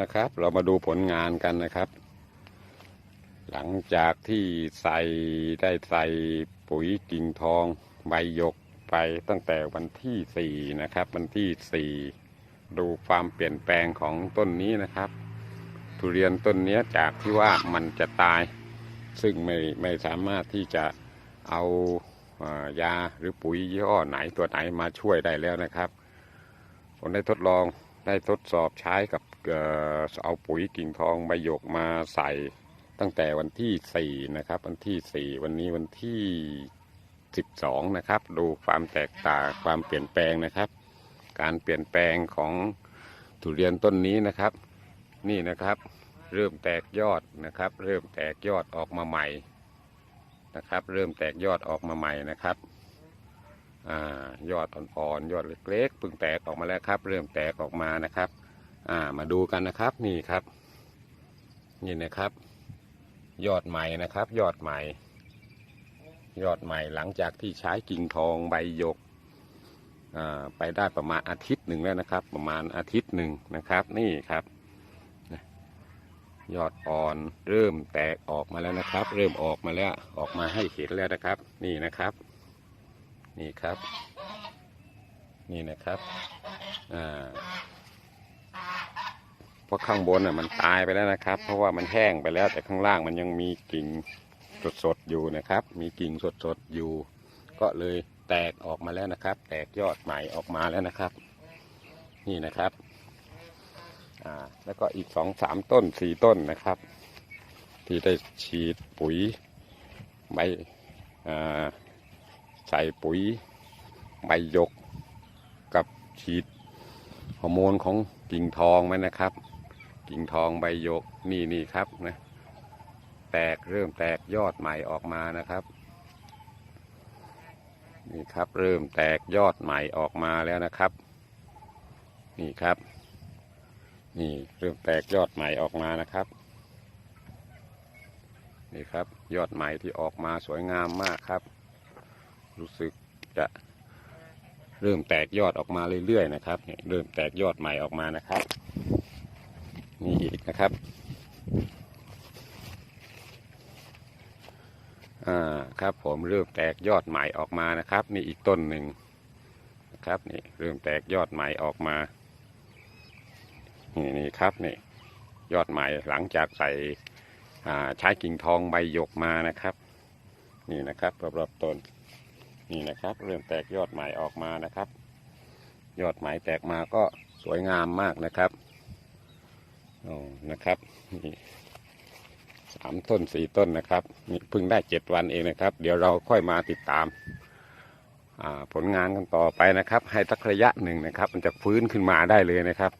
นะครับ เรามาดูผลงานกันนะครับ หลังจากที่ใส่ได้ใส่ปุ๋ยกิ่งทองใบหยกไปตั้งแต่วันที่สี่นะครับ วันที่สี่ดูความเปลี่ยนแปลงของต้นนี้นะครับ ทุเรียนต้นนี้จากที่ว่ามันจะตาย ซึ่งไม่ไม่สามารถที่จะเอายาหรือปุ๋ยยี่ห้อไหนตัวไหนมาช่วยได้แล้วนะครับผมได้ทดลอง ได้ทดสอบใช้กับเออเอาปุ๋ยกิ่งทองใบหยกมาใส่ตั้งแต่วันที่ 4 นะครับ วันที่ 4 วันนี้วันที่ 12 นะครับ ดูความแตกต่างความเปลี่ยนแปลงนะครับ การเปลี่ยนแปลงของทุเรียนต้นนี้นะครับ นี่นะครับ เริ่มแตกยอดนะครับ เริ่มแตกยอดออกมาใหม่นะครับ เริ่มแตกยอดออกมาใหม่นะครับ ยอดอ่อนๆยอดเล็กๆเพิ่งแตกออกมาแล้วครับ เริ่มแตกออกมานะครับ อ่ามาดูกันนะครับนี่ครับ นี่นะครับ ยอดใหม่นะครับ ยอดใหม่ ยอดใหม่หลังจากที่ใช้กิ่งทองใบหยกอ่าไปได้ประมาณอาทิตย์หนึ่งแล้วนะครับ ประมาณอาทิตย์หนึ่งนะครับ นี่ครับยอดอ่อนเริ่มแตกออกมาแล้วนะครับ เริ่มออกมาแล้วออกมาให้เห็นแล้วนะครับ นี่นะครับ นี่ครับ นี่นะครับอ่าเพราะข้างบนน่ะมันตายไปแล้วนะครับ เพราะว่ามันแห้งไปแล้ว แต่ข้างล่างมันยังมีกิ่งสดๆอยู่นะครับ มีกิ่งสดๆอยู่ ก็เลยแตกออกมาแล้วนะครับ แตกยอดใหม่ออกมาแล้วนะครับ นี่นะครับอ่าแล้วก็อีกสองสามต้นสี่ต้นนะครับ ที่ได้ฉีดปุ๋ยใบอ่า ส่ปุ๋ยใบยกกับฉีดฮอร์โมนของกิ่งทองไหมนะครับ กิ่งทองใบยกนี่นี่ครับนะแตกเริ่มแตกยอดใหม่ออกมานะครับนี่ครับเริ่มแตกยอดใหม่ออกมาแล้วนะครับ นี่ครับ นี่เริ่มแตกยอดใหม่ออกมานะครับนี่ครับยอดใหม่ที่ออกมาสวยงามมากครับ รู้สึกจะเริ่มแตกยอดออกมาเรื่อยๆนะครับเริ่มแตกยอดใหม่ออกมานะครับนี่อีกนะครับอ่าครับผมเริ่มแตกยอดใหม่ออกมานะครับนี่อีกต้นหนึ่งนะครับนี่เริ่มแตกยอดใหม่ออกมานี่นี่ครับนี่ยอดใหม่หลังจากใส่ใช้กิ่งทองใบหยกมานะครับ นี่นะครับรอบๆต้น นี่นะครับ เริ่มแตกยอดใหม่ออกมานะครับ ยอดใหม่แตกมาก็สวยงามมากนะครับโอ้นะครับนี่สามต้นสี่ต้นนะครับนี่เพิ่งได้เจ็ดวันเองนะครับ เดี๋ยวเราค่อยมาติดตามผลงานกันต่อไปนะครับ ให้สักระยะหนึ่งนะครับ มันจะฟื้นขึ้นมาได้เลยนะครับ